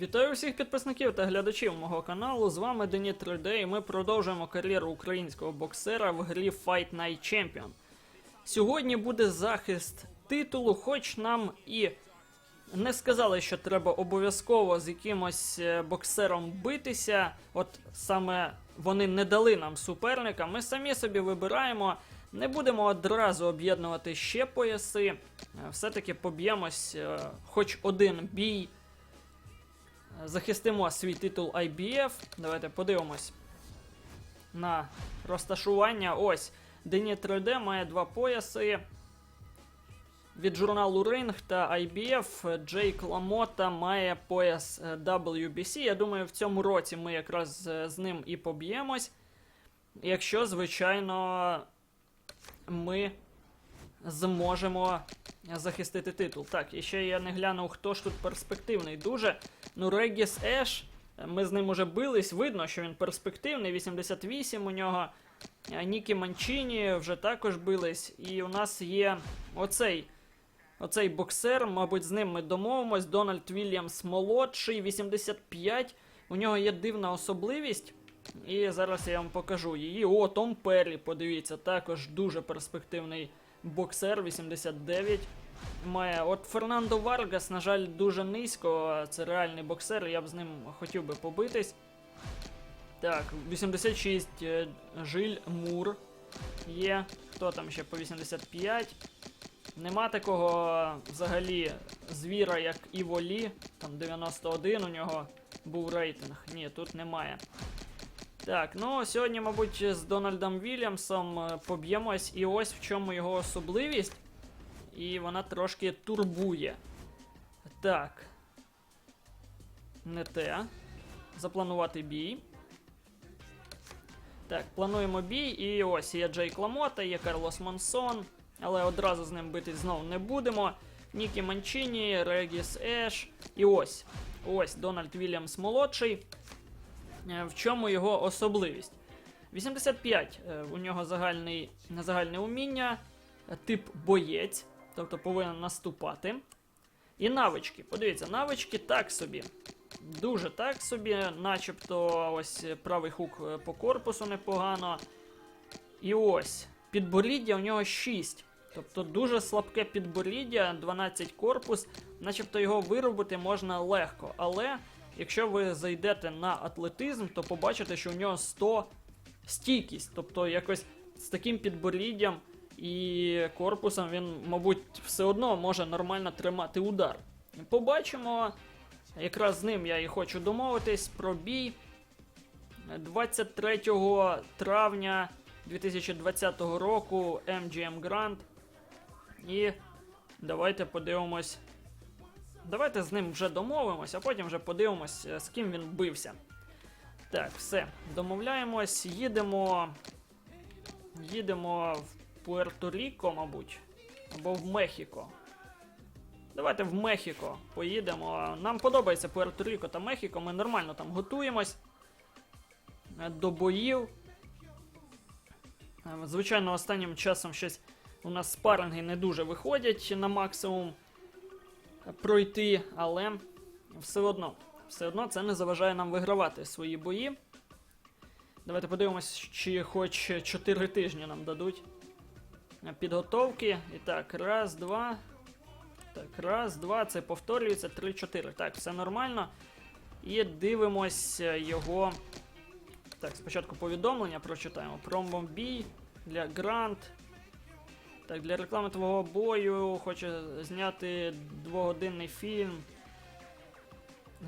Вітаю всіх підписників та глядачів мого каналу. З вами Дені 3D і ми продовжуємо кар'єру українського боксера в грі Fight Night Champion. Сьогодні буде захист титулу, хоч нам і не сказали, що треба обов'язково з якимось е, боксером битися. От саме вони не дали нам суперника. Ми самі собі вибираємо. Не будемо одразу об'єднувати ще пояси. Е, Все-таки поб'ємось, е, хоч один бій. Захистимо свій титул IBF. Давайте подивимось на розташування. Ось. Дені 3D має два пояси. Від журналу Ring та IBF Джейк Ламота має пояс е, WBC. Я думаю, в цьому році ми якраз е, з ним і поб'ємось. Якщо, звичайно, ми зможемо захистити титул. Так, і ще я не глянув, хто ж тут перспективний. Дуже. Ну, Регіс Еш. Ми з ним уже бились. Видно, що він перспективний. 88 у нього. Нікі Манчіні вже також бились. І у нас є оцей. Оцей боксер, мабуть, з ним ми домовимось. Дональд Вільямс молодший, 85. У нього є дивна особливість. І зараз я вам покажу її. О, Том Перрі, подивіться, також дуже перспективний боксер, 89. Має. От Фернандо Варгас, на жаль, дуже низько. Це реальний боксер, я б з ним хотів би побитись. Так, 86 е, Жиль Мур є. Хто там ще по 85? Нема такого взагалі звіра, як Іволі. Там 91 у нього був рейтинг. Ні, тут немає. Так, ну сьогодні, мабуть, з Дональдом Вільямсом е, поб'ємось, і ось в чому його особливість. І вона трошки турбує. Так. Не те. Запланувати бій. Так, плануємо бій, і ось є Джейк Ламота, є Карлос Монсон, але одразу з ним битись знову не будемо. Нікі Манчіні, Регіс Еш. І ось. Ось Дональд Вільямс молодший. Е, В чому його особливість? 85 е, у нього загальний, загальне уміння, е, тип боєць, тобто повинен наступати. І навички. Подивіться, навички так собі. Дуже так собі, начебто ось правий хук по корпусу непогано. І ось, підборіддя у нього 6. Тобто дуже слабке підборіддя, 12 корпус, начебто його виробити можна легко. Але якщо ви зайдете на атлетизм, то побачите, що у нього 100 стійкість. Тобто якось з таким підборіддям і корпусом він, мабуть, все одно може нормально тримати удар. Побачимо. Якраз з ним я і хочу домовитись про бій. 23 травня 2020 року MGM Grand. І давайте подивимось. Давайте з ним вже домовимось, а потім вже подивимось, е, з ким він бився. Так, все, домовляємось, їдемо. Їдемо в Пуерто-Ріко, мабуть. Або в Мехіко. Давайте в Мехіко поїдемо. Нам подобається Пуерто-Ріко та Мехіко. Ми нормально там готуємось е, до боїв. Е, Звичайно, останнім часом щось у нас спаринги не дуже виходять на максимум пройти, але все одно, все одно це не заважає нам вигравати свої бої. Давайте подивимось, чи хоч 4 тижні нам дадуть підготовки. І так, раз, два. Так, раз, два, це повторюється, три, чотири. Так, все нормально. І дивимось його. Так, спочатку повідомлення прочитаємо. Промбомбій для Грант. Так, для реклами твого бою хоче зняти двогодинний фільм.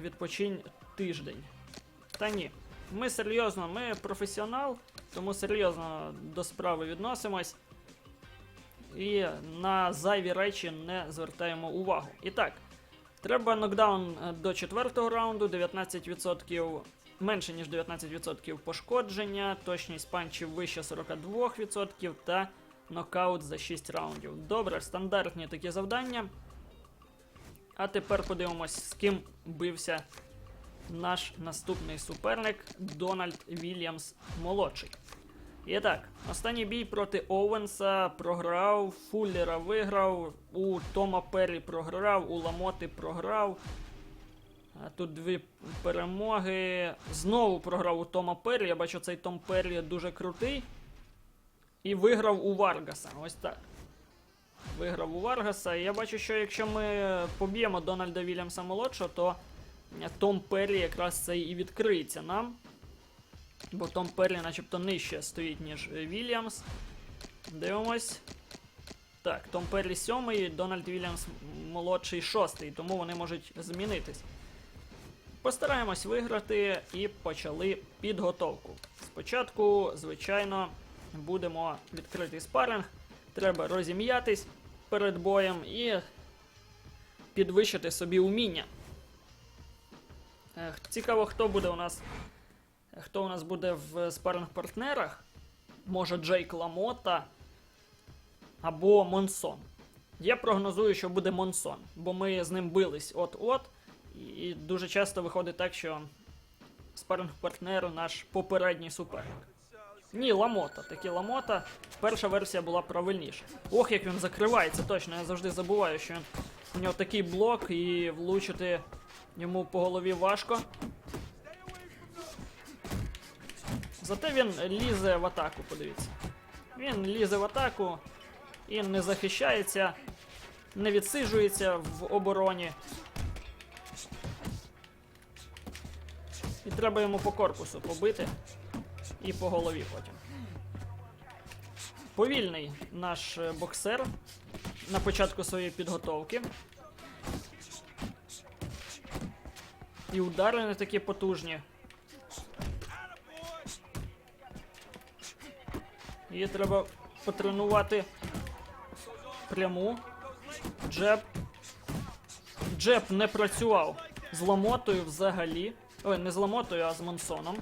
Відпочинь тиждень. Та ні. Ми серйозно, ми професіонал, тому серйозно до справи відносимось. І на зайві речі не звертаємо увагу. І так, треба нокдаун е, до четвертого раунду, 19%, менше ніж 19% пошкодження, точність панчів вище 42% та нокаут за 6 раундів. Добре, стандартні такі завдання. А тепер подивимось, з ким бився наш наступний суперник Дональд Вільямс молодший. І так, останній бій проти Оуенса програв, Фуллера виграв, у Тома Перрі програв, у Ламоти програв. Тут дві перемоги. Знову програв у Тома Перрі. Я бачу, цей Том Перрі дуже крутий. І виграв у Варгаса. Ось так. Виграв у Варгаса. І я бачу, що якщо ми поб'ємо Дональда Вільямса молодшого, то Том Перрі якраз це і відкриється нам. Бо Том Перрі начебто нижче стоїть, ніж Вільямс. Дивимось. Так, Том Перрі сьомий, Дональд Вільямс молодший шостий, тому вони можуть змінитись. Постараємось виграти і почали підготовку. Спочатку, звичайно, будемо відкритий спаринг. Треба розім'ятись перед боєм і підвищити собі уміння. Цікаво, хто буде у нас. Хто у нас буде в спаринг партнерах? Може Джейк Ламота або Монсон. Я прогнозую, що буде Монсон, бо ми з ним бились от-от. І дуже часто виходить так, що спаринг партнер наш попередній суперник. Ні, Ламота. Такі Ламота. Перша версія була правильніша. Ох, як він закривається, точно. Я завжди забуваю, що у нього такий блок і влучити йому по голові важко. Зате він лізе в атаку, подивіться. Він лізе в атаку і не захищається, не відсиджується в обороні. І треба йому по корпусу побити і по голові потім. Повільний наш е, боксер на початку своєї підготовки. І удари не такі потужні. Її треба потренувати пряму. Джеб. Джеб не працював з ламотою взагалі. Ой, не з ламотою, а з Монсоном.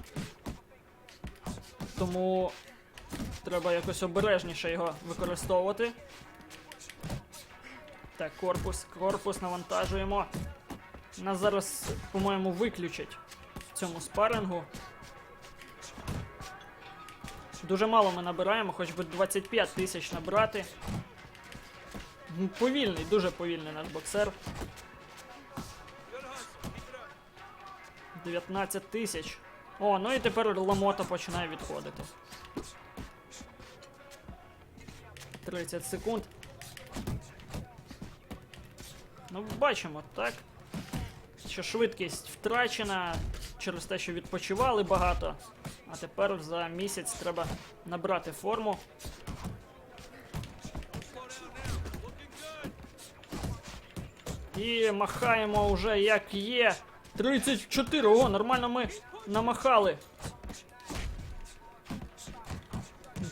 Тому треба якось обережніше його використовувати. Так, корпус, корпус навантажуємо. Нас зараз, по-моєму, виключать в цьому спарингу. Дуже мало ми набираємо, хоч би 25 тисяч набрати. Ну, Повільний, дуже повільний наш боксер. 19 тисяч. О, ну і тепер Ламота починає відходити. 30 секунд. Ну, бачимо, так. Що швидкість втрачена через те, що відпочивали багато. А тепер за місяць треба набрати форму. І махаємо вже як є. 34, о, нормально ми намахали.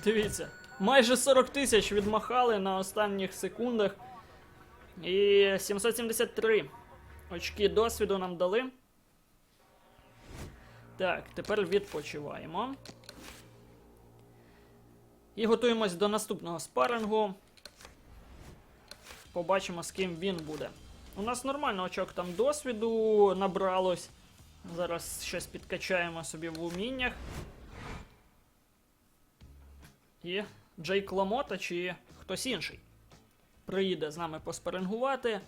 Дивіться, майже 40 тисяч відмахали на останніх секундах. І 773 очки досвіду нам дали. Так, тепер відпочиваємо. І готуємось до наступного спарингу. Побачимо, з ким він буде. У нас нормально очок там досвіду набралось. Зараз щось підкачаємо собі в уміннях. І Джейк Ламота чи хтось інший приїде з нами поспарингувати.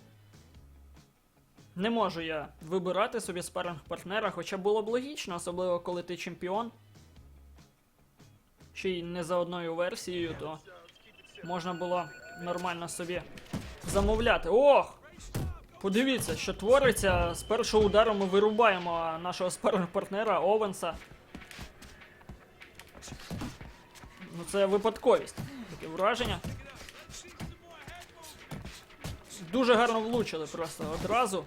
Не можу я вибирати собі спаринг партнера, хоча було б логічно, особливо коли ти чемпіон. Ще й не за одною версією, то можна було нормально собі замовляти. Ох! Подивіться, що твориться. З першого удару ми вирубаємо нашого спаринг партнера Овенса. Ну це випадковість. Таке враження. Дуже гарно влучили просто одразу.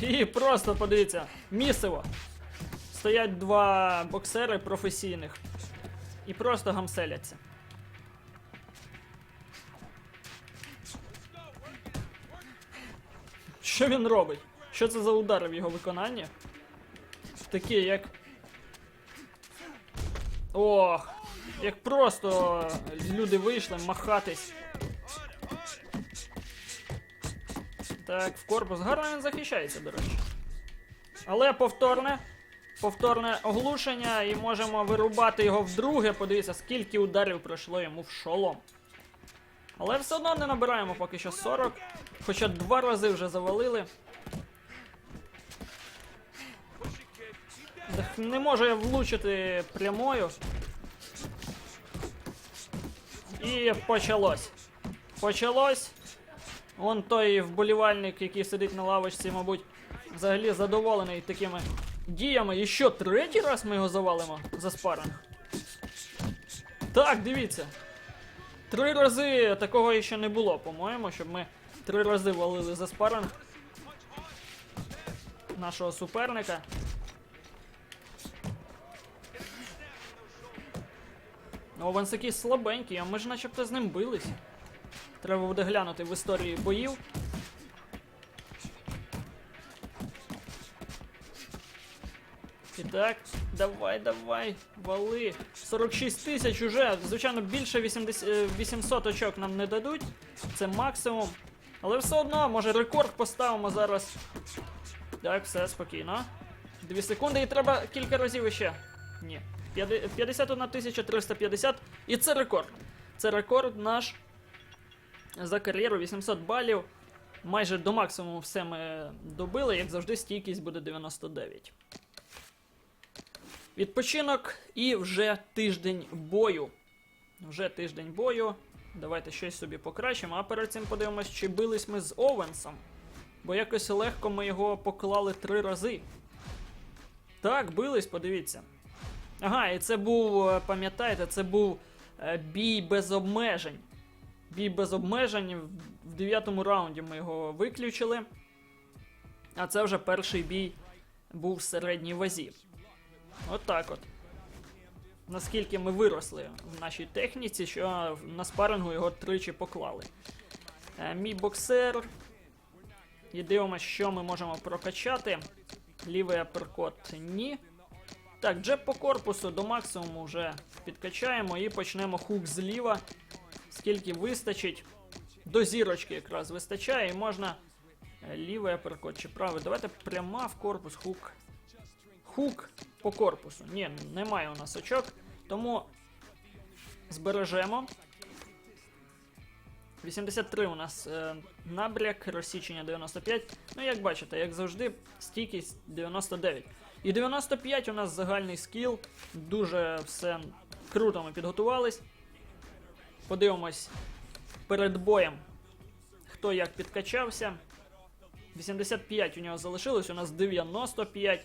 І просто подивіться, місиво. Стоять два боксери професійних. І просто гамселяться. Що він робить? Що це за удари в його виконанні? Такі, як. Ох, як просто люди вийшли махатись. Так, в корпус. Гарно він захищається, до речі. Але повторне. Повторне оглушення і можемо вирубати його вдруге. Подивіться, скільки ударів пройшло йому в шолом. Але все одно не набираємо поки що 40. Хоча два рази вже завалили. Не можу я влучити прямою. І почалось. Почалось. Вон той вболівальник, який сидить на лавочці, мабуть, взагалі задоволений такими діями. І що, третій раз ми його завалимо за спаринг? Так, дивіться. Три рази такого ще не було, по-моєму, щоб ми три рази валили за спаринг нашого суперника. Ну, він такий слабенький, а ми ж начебто з ним бились. Треба буде глянути в історії боїв. І так, давай, давай, вали. 46 тисяч уже. Звичайно, більше 80, е, 800 очок нам не дадуть. Це максимум. Але все одно, може рекорд поставимо зараз. Так, все, спокійно. Дві секунди і треба кілька разів іще. Ні. 51 350. І це рекорд. Це рекорд наш за кар'єру 800 балів. Майже до максимуму все ми добили, як завжди, стійкість буде 99. Відпочинок і вже тиждень бою. Вже тиждень бою. Давайте щось собі покращимо, а перед цим подивимось, чи бились ми з Овенсом. Бо якось легко ми його поклали три рази. Так, бились, подивіться. Ага, і це був, е, пам'ятаєте, це був е, бій без обмежень. Бій без обмежень. В- В дев'ятому раунді ми його виключили. А це вже перший бій був в середній вазі. От так от. Наскільки ми виросли в нашій техніці, що на спарингу його тричі поклали. Е, мій боксер. І дивимося, що ми можемо прокачати. Лівий аперкот ні. Так, джеб по корпусу до максимуму вже підкачаємо і почнемо хук зліва. Скільки вистачить. До зірочки якраз вистачає, і можна е, лівий аперкот чи правий. Давайте пряма в корпус хук. Хук по корпусу. Ні, немає у нас очок, тому збережемо. 83 у нас е, набряк, розсічення 95. Ну, як бачите, як завжди, стійкість 99. І 95 у нас загальний скіл. Дуже все круто ми підготувались. Подивимось перед боєм, хто як підкачався. 85 у нього залишилось, у нас 95.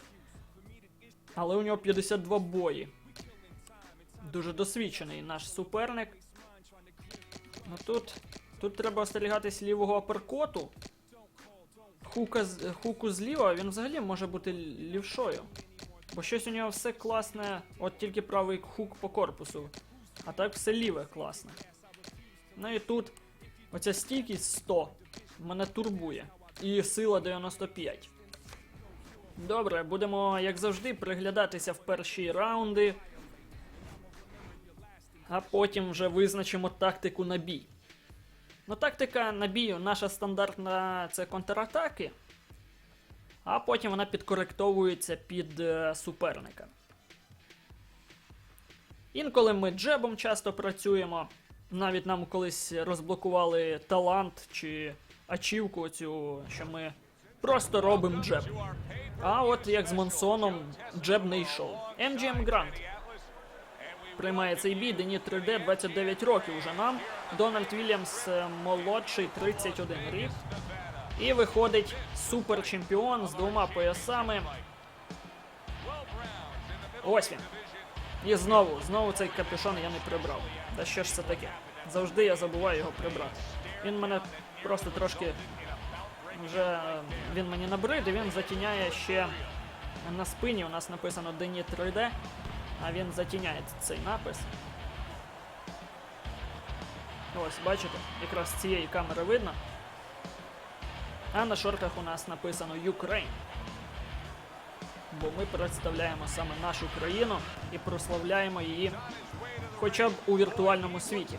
Але у нього 52 бої. Дуже досвідчений наш суперник. Ну тут, тут треба остерігатись лівого аперкоту. Хука, хуку зліва, він взагалі може бути лівшою. Бо щось у нього все класне, от тільки правий хук по корпусу. А так все ліве класне. Ну і тут оця стійкість 100 мене турбує. І сила 95. Добре, будемо, як завжди, приглядатися в перші раунди. А потім вже визначимо тактику на бій. Ну, тактика на бію наша стандартна це контратаки, а потім вона підкоректовується під е, суперника. Інколи ми джебом часто працюємо. Навіть нам колись розблокували талант чи ачівку цю, що ми просто робимо джеб. А от як з Монсоном, джеб не йшов. MGM Грант приймає цей бій. Дені 3D 29 років уже нам. Дональд Вільямс е, молодший 31 рік. І виходить суперчемпіон з двома поясами. Ось він. І знову, знову цей капюшон я не прибрав. Та що ж це таке? Завжди я забуваю його прибрати. Він мене просто трошки вже він мені набрид, і він затіняє ще на спині. У нас написано Дені 3D, а він затіняє цей напис. Ось, бачите, якраз з цієї камери видно. А на шортах у нас написано Ukraine. Бо ми представляємо саме нашу країну і прославляємо її хоча б у віртуальному світі.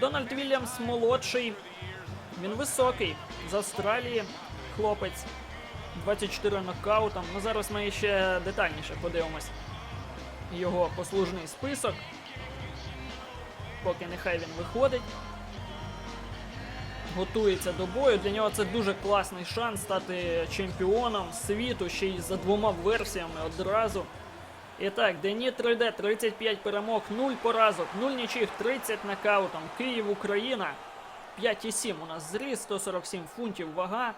Дональд Вільямс молодший, він високий, з Австралії, хлопець, 24 нокаутом. Ну зараз ми ще детальніше подивимось його послужний список. Поки нехай він виходить. готується до бою. Для нього це дуже класний шанс стати чемпіоном світу ще й за двома версіями одразу. І так, Дені 3D, 35 перемог, 0 поразок, 0 нічих, 30 нокаутом. Київ, Україна. 5,7 у нас зріс, 147 фунтів вага.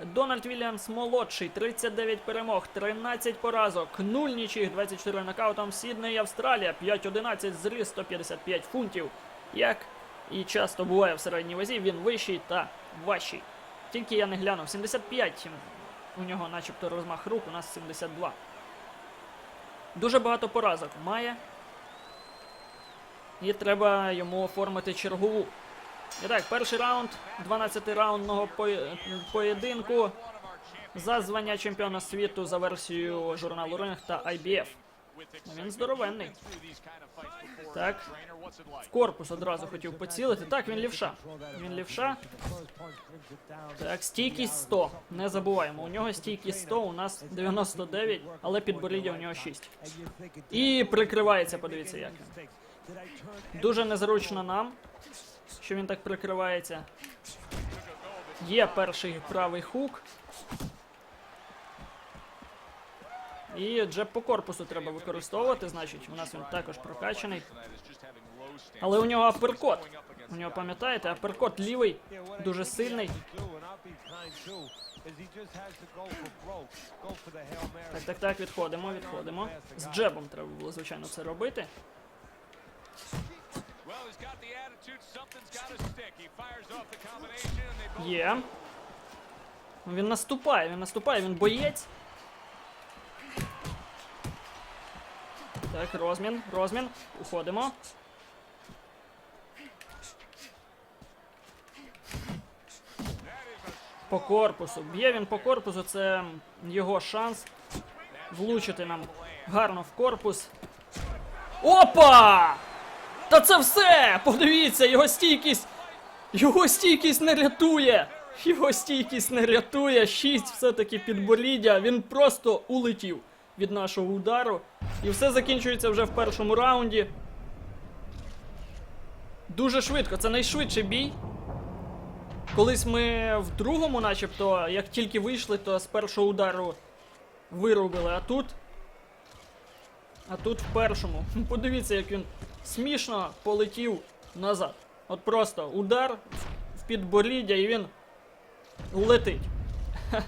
Дональд Вільямс молодший, 39 перемог, 13 поразок, 0 нічих, 24 нокаутом. Сідней, Австралія, 5-11 зріс, 155 фунтів. Як і часто буває в середній вазі, він вищий та важчий. Тільки я не глянув, 75 у нього начебто розмах рук, у нас 72. Дуже багато поразок має. І треба йому оформити чергову. І так, перший раунд 12-раундного поєдинку за звання чемпіона світу за версією журналу Ring та IBF. Він здоровенний. Так. В корпус одразу хотів поцілити. Так, він лівша. Він лівша. Так, стійкість 100. Не забуваємо. У нього стійкість 100, у нас 99, але підборіддя у нього 6. І прикривається, подивіться як. він. Дуже незручно нам, що він так прикривається. Є перший правий хук. І джеб по корпусу треба використовувати, значить, у нас він також прокачаний. Але у нього аперкот. У нього, пам'ятаєте, аперкот лівий, дуже сильний. Так, так, так, відходимо, відходимо. З джебом треба було, звичайно, це робити. Є. Він наступає, він наступає, він боєць. Так, розмін, розмін. Уходимо. По корпусу. Б'є він по корпусу, це його шанс влучити нам гарно в корпус. Опа! Та це все! Подивіться, його стійкість! Його стійкість не рятує! Його стійкість не рятує. Шість все-таки підборіддя. Він просто улетів від нашого удару. І все закінчується вже в першому раунді. Дуже швидко, це найшвидший бій. Колись ми в другому, начебто, як тільки вийшли, то з першого удару вирубили, а тут. А тут в першому. Подивіться, як він смішно полетів назад. От просто удар в підборіддя і він летить.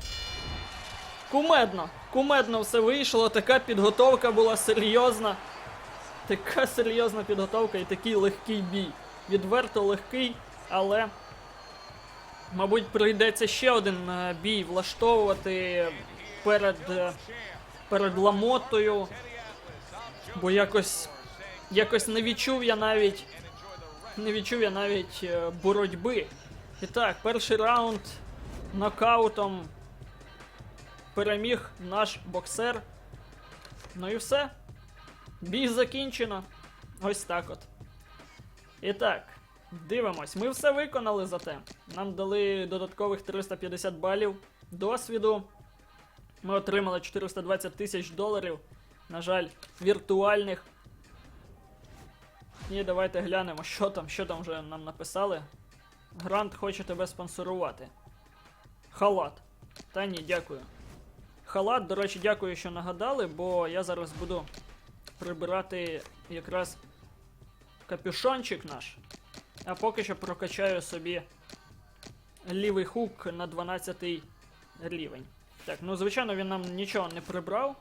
Кумедно, кумедно все вийшло, така підготовка була серйозна. Така серйозна підготовка і такий легкий бій. Відверто легкий, але. Мабуть, прийдеться ще один е, бій влаштовувати перед, е, перед ламотою. Бо якось. Якось не відчув я навіть. Не відчув я навіть е, боротьби. І так, перший раунд нокаутом переміг наш боксер. Ну і все. Бій закінчено. Ось так от. І так, дивимось. Ми все виконали зате. Нам дали додаткових 350 балів досвіду. Ми отримали 420 тисяч доларів. На жаль, віртуальних. І давайте глянемо, що там, що там вже нам написали. Грант хоче тебе спонсорувати. Халат. Та ні, дякую. Халат, до речі, дякую, що нагадали, бо я зараз буду прибирати якраз капюшончик наш. А поки що прокачаю собі лівий хук на 12 рівень. Так, ну звичайно, він нам нічого не прибрав.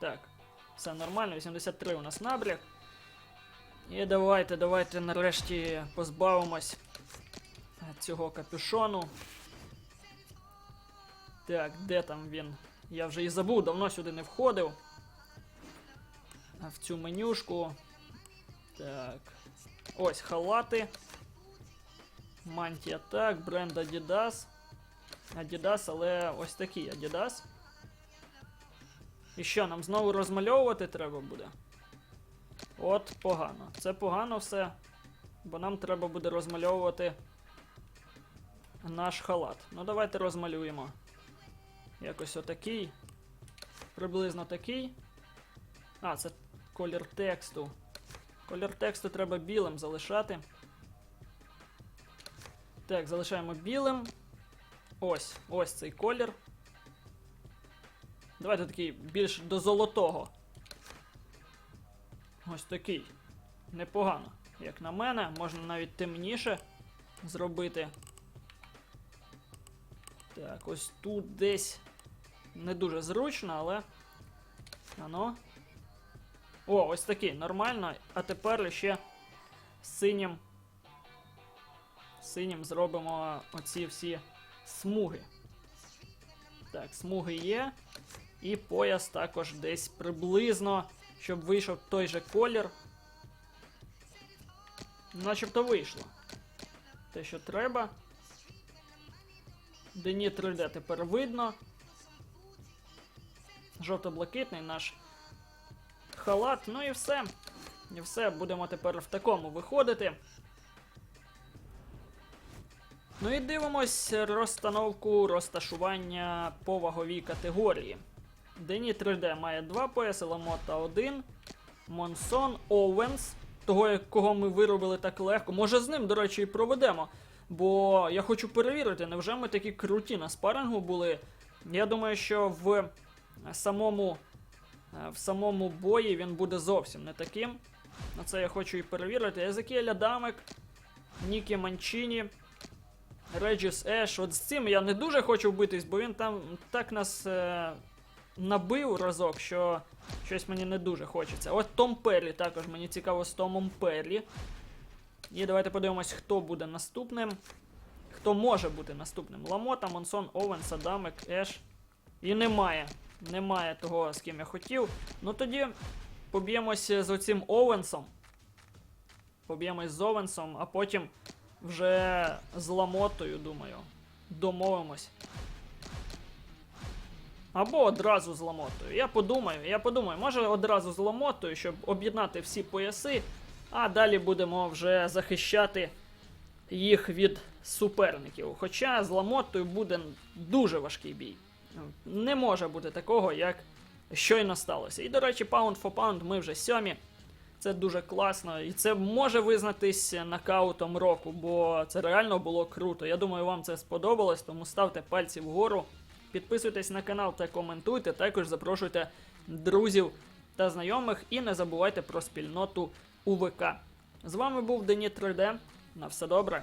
Так, все нормально, 83 у нас набряг. І давайте, давайте нарешті позбавимось цього капюшону. Так, де там він? Я вже і забув, давно сюди не входив. В цю менюшку. Так. Ось халати. Мантія так, бренд Adidas. Adidas, але ось такий Adidas. І що, нам знову розмальовувати треба буде? От погано. Це погано все. Бо нам треба буде розмальовувати наш халат. Ну давайте розмалюємо. Якось отакий. Приблизно такий. А, це колір тексту. Колір тексту треба білим залишати. Так, залишаємо білим. Ось, ось цей колір. Давайте такий більш до золотого. Ось такий. Непогано. Як на мене, можна навіть темніше зробити. Так, ось тут десь не дуже зручно, але. Ано. О, ось такий, нормально. А тепер ще синім. Синім зробимо оці всі смуги. Так, смуги є. І пояс також десь приблизно, щоб вийшов той же колір. Начебто вийшло. Те, що треба. Дені 3D тепер видно. Жовто-блакитний наш халат. Ну і все. І все, будемо тепер в такому виходити. Ну і дивимось розстановку розташування по ваговій категорії. Дені 3D має два пояси, Ламота 1. Монсон Оуенс, того, кого ми виробили так легко. Може з ним, до речі, і проведемо. Бо я хочу перевірити, невже ми такі круті на спарингу були. Я думаю, що в самому, е, в самому бої він буде зовсім не таким. На це я хочу і перевірити. Езекіеля Дамик, Нікі Манчіні, Реджіс Еш. От з цим я не дуже хочу битись, бо він там так нас е, набив разок, що щось мені не дуже хочеться. От Том Перрі також мені цікаво з Томом Перрі. І давайте подивимось, хто буде наступним. Хто може бути наступним? Ламота, Монсон, Овен, Садамик, Еш. І немає. Немає того, з ким я хотів. Ну тоді поб'ємося з оцим Овенсом. Поб'ємось з Овенсом, а потім вже з Ламотою, думаю. Домовимось. Або одразу з Ламотою. Я подумаю, я подумаю, може одразу з Ламотою, щоб об'єднати всі пояси, а далі будемо вже захищати їх від суперників. Хоча з Ламотою буде дуже важкий бій. Не може бути такого, як щойно сталося. І, до речі, Pound for Pound ми вже сьомі. Це дуже класно. І це може визнатись нокаутом року, бо це реально було круто. Я думаю, вам це сподобалось, тому ставте пальці вгору. Підписуйтесь на канал та коментуйте. Також запрошуйте друзів та знайомих і не забувайте про спільноту УВК. З вами був Дені 3D. На все добре.